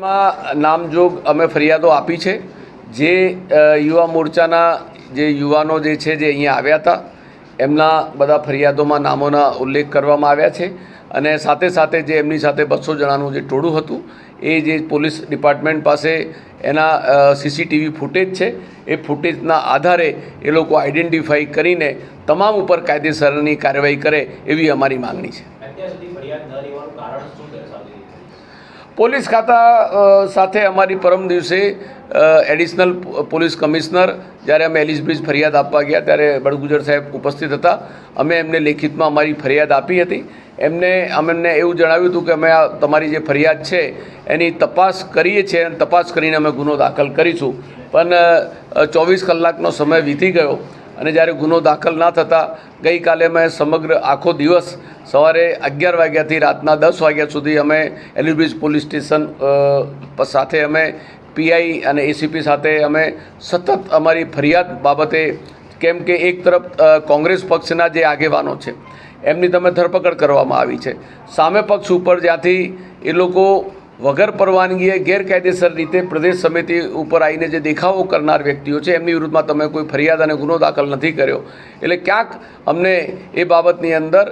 માં નામજોગ અમે ફરિયાદો આપી છે. જે યુવા મોરચાના જે યુવાનો જે છે, જે અહીંયા આવ્યા હતા, એમના બધા ફરિયાદોમાં નામોના ઉલ્લેખ કરવામાં આવ્યા છે અને સાથે સાથે જે એમની સાથે બસો જણાનું જે ટોળું હતું, એ જે પોલીસ ડિપાર્ટમેન્ટ પાસે એના સીસીટીવી ફૂટેજ છે. એ ફૂટેજના આધારે એ લોકો આઈડેન્ટિફાઈ કરીને તમામ ઉપર કાયદેસરની કાર્યવાહી કરે એવી અમારી માંગણી છે. પોલીસ ખાતા સાથે અમારી પરમ દિવસે એડિશનલ પોલીસ કમિશનર, જ્યારે અમે એલિસ બ્રિજ ફરિયાદ આપવા ગયા, ત્યારે બળગુજર સાહેબ ઉપસ્થિત હતા. અમે એમને લેખિતમાં અમારી ફરિયાદ આપી હતી. એમને અમને એવું જણાવ્યું હતું કે અમે આ તમારી જે ફરિયાદ છે, એની તપાસ કરીએ છીએ અને તપાસ કરીને અમે ગુનો દાખલ કરીશું. પણ ચોવીસ કલાકનો સમય વીતી ગયો. અને જ્યારે ગુનો દાખલ ના થતાં, ગઈકાલે મેં સમગ્ર આખો દિવસ સવારે અગિયાર વાગ્યાથી રાતના દસ વાગ્યા સુધી અમે એલિબ્રિજ પોલીસ સ્ટેશન સાથે અમે પીઆઈ અને એસીપી સાથે અમે સતત અમારી ફરિયાદ બાબતે, કેમ કે એક તરફ કોંગ્રેસ પક્ષના જે આગેવાનો છે, એમની તમે ધરપકડ કરવામાં આવી છે. સામે પક્ષ ઉપર જ્યાંથી એ લોકો વગર પરવાનગીએ ગેરકાયદેસર રીતે પ્રદેશ સમિતિ ઉપર આવીને જે દેખાવો કરનાર વ્યક્તિઓ છે, એમની વિરુદ્ધમાં તમે કોઈ ફરિયાદ અને ગુનો દાખલ નથી કર્યો. એટલે ક્યાંક અમને એ બાબતની અંદર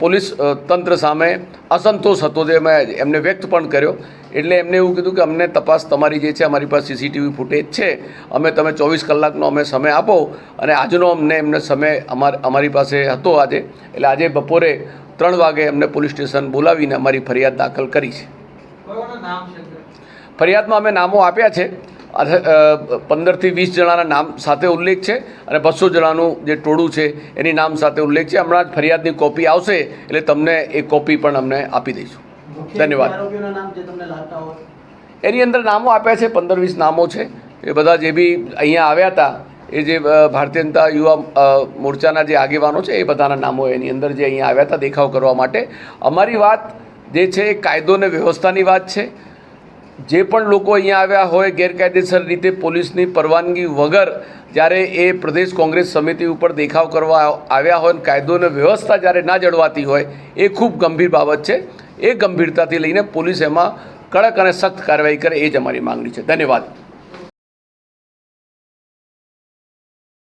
પોલીસ તંત્ર સામે અસંતોષ હતો જે મેં એમને વ્યક્ત પણ કર્યો. એટલે એમને એવું કીધું કે અમને તપાસ તમારી જે છે, અમારી પાસે સીસીટીવી ફૂટેજ છે. અમે તમે ચોવીસ કલાકનો અમે સમય આપો અને આજનો અમને એમને સમય અમાર, અમારી પાસે હતો આજે. એટલે આજે બપોરે ત્રણ વાગે એમને પોલીસ સ્ટેશન બોલાવીને અમારી ફરિયાદ દાખલ કરી છે. ફરિયાદમાં અમે નામો આપ્યા છે. પંદરથી વીસ જણાના નામ સાથે ઉલ્લેખ છે અને બસો જણાનું જે ટોળું છે એની નામ સાથે ઉલ્લેખ છે. હમણાં જ ફરિયાદની કોપી આવશે એટલે તમને એ કોપી પણ અમને આપી દઈશું. ધન્યવાદ. એની અંદર નામો આપ્યા છે પંદર વીસ નામો છે. એ બધા જે બી અહીંયા આવ્યા હતા એ જે ભારતીય જનતા યુવા મોરચાના જે આગેવાનો છે એ બધાના નામો એની અંદર જે અહીંયા આવ્યા હતા દેખાવ કરવા માટે. અમારી વાત જે છે એ કાયદો અને વ્યવસ્થાની વાત છે. જે પણ લોકો અહીંયા આવ્યા હોય ગેરકાયદેસર રીતે પોલીસની પરવાનગી વગર, જ્યારે એ પ્રદેશ કોંગ્રેસ સમિતિ ઉપર દેખાવ કરવા આવ્યા હોય કાયદો અને વ્યવસ્થા જ્યારે ના જળવાતી હોય, એ ખૂબ ગંભીર બાબત છે. એ ગંભીરતાથી લઈને પોલીસ એમાં કડક અને સખ્ત કાર્યવાહી કરે એ જ અમારી માંગણી છે. ધન્યવાદ.